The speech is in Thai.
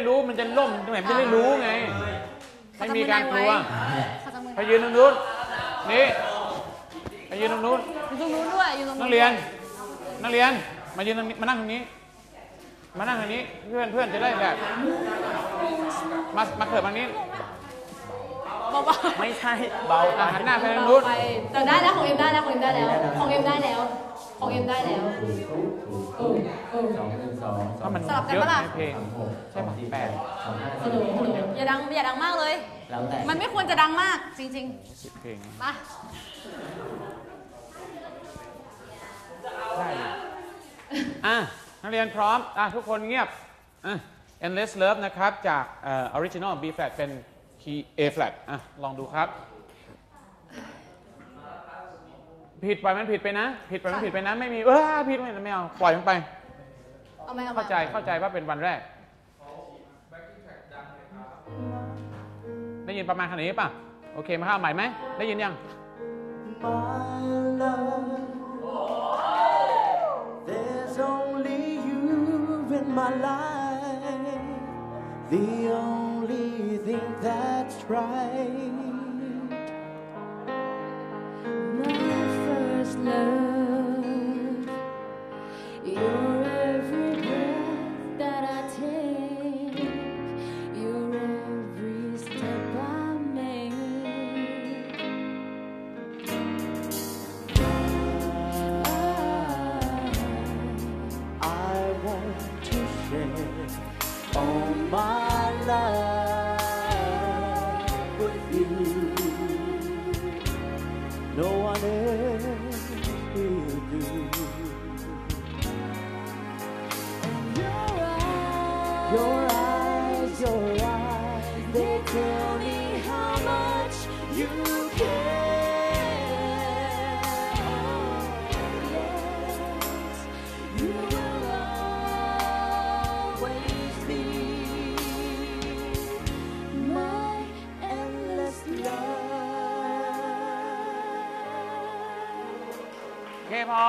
ได้รู้มันจะล่มตรงไหนมันจะได้รู้ไงไม่มีการกลัวเขาจะมือไปยืนตรงนู้นนี่ไปยืนตรงนู้นอยู่ตรงนู้นด้วยอยู่ตรงนักเรียน นักเรียนมายืนตรงนี้มานั่งตรงนี้ มานั่งตรงนี้เพื่อนเพื่อนจะได้แบบมามาเขิบทางนี้เบาๆไม่ใช่เบาอะหันหน้าไปทางนู้นไปแต่ได้แล้วของเอ็มได้แล้วของเอ็มได้แล้ว ของเอ็มได้แล้ว ของเอ็มได้แล้วสองหนึ่งสองสอก็งมันสลับกันเยอะปะล่ะ ในเพลงหกใช่ปะแปด สองห้าสนุกสนุกอย่าดังอย่าดังมากเลย แล้วแต่มันไม่ควรจะดังมากจริง สิบเพลงๆ มา ได้อยู่อะนักเรียนพร้อมอะทุกคนเงียบอะ endless love นะครับ จากเอ่อ original B flat เป็น key A flat อะลองดูครับ ผิดปล่อยมันผิดไปนะ ผิดปล่อยมันผิดไปนะ ไม่มีเออผิดไม่ไม่เอาปล่อยมันไปเอาไหมเอาไหมเข้าใจเข้าใจว่าเป็นวันแรกได้ยินประมาณขนาดนี้ป่ะโอเคมาเข้าใหม่ไหมได้ยินยัง My love, there's only you in my life, the only thing that's right. All my life with you. No Your eyes, your eyes, they tell me how much you care. Yes, you will always love. โอเคพอ